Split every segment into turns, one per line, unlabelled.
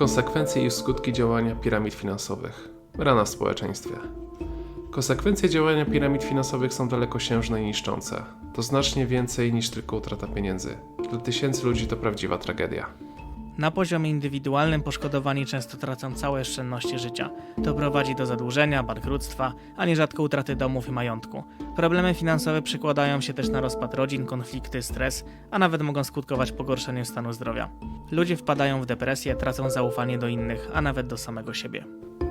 Konsekwencje i skutki działania piramid finansowych. Rana w społeczeństwie. Konsekwencje działania piramid finansowych są dalekosiężne i niszczące. To znacznie więcej niż tylko utrata pieniędzy. Dla tysięcy ludzi to prawdziwa tragedia.
Na poziomie indywidualnym poszkodowani często tracą całe oszczędności życia. To prowadzi do zadłużenia, bankructwa, a nierzadko utraty domów i majątku. Problemy finansowe przekładają się też na rozpad rodzin, konflikty, stres, a nawet mogą skutkować pogorszeniem stanu zdrowia. Ludzie wpadają w depresję, tracą zaufanie do innych, a nawet do samego siebie.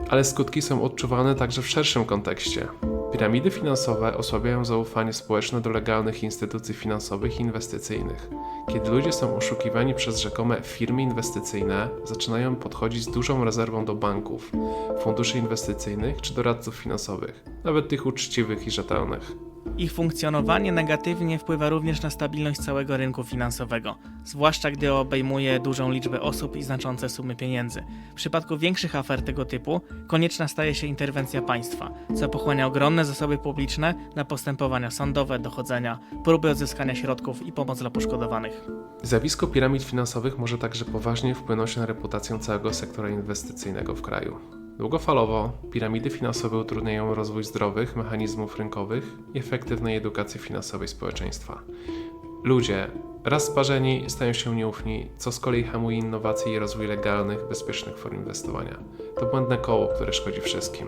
Ale skutki są odczuwalne także w szerszym kontekście. Piramidy finansowe osłabiają zaufanie społeczne do legalnych instytucji finansowych i inwestycyjnych. Kiedy ludzie są oszukiwani przez rzekome firmy inwestycyjne, zaczynają podchodzić z dużą rezerwą do banków, funduszy inwestycyjnych czy doradców finansowych, nawet tych uczciwych i rzetelnych.
Ich funkcjonowanie negatywnie wpływa również na stabilność całego rynku finansowego, zwłaszcza gdy obejmuje dużą liczbę osób i znaczące sumy pieniędzy. W przypadku większych afer tego typu konieczna staje się interwencja państwa, co pochłania ogromne zasoby publiczne na postępowania sądowe, dochodzenia, próby odzyskania środków i pomoc dla poszkodowanych.
Zjawisko piramid finansowych może także poważnie wpłynąć na reputację całego sektora inwestycyjnego w kraju. Długofalowo piramidy finansowe utrudniają rozwój zdrowych mechanizmów rynkowych i efektywnej edukacji finansowej społeczeństwa. Ludzie, raz sparzeni, stają się nieufni, co z kolei hamuje innowacje i rozwój legalnych, bezpiecznych form inwestowania. To błędne koło, które szkodzi wszystkim.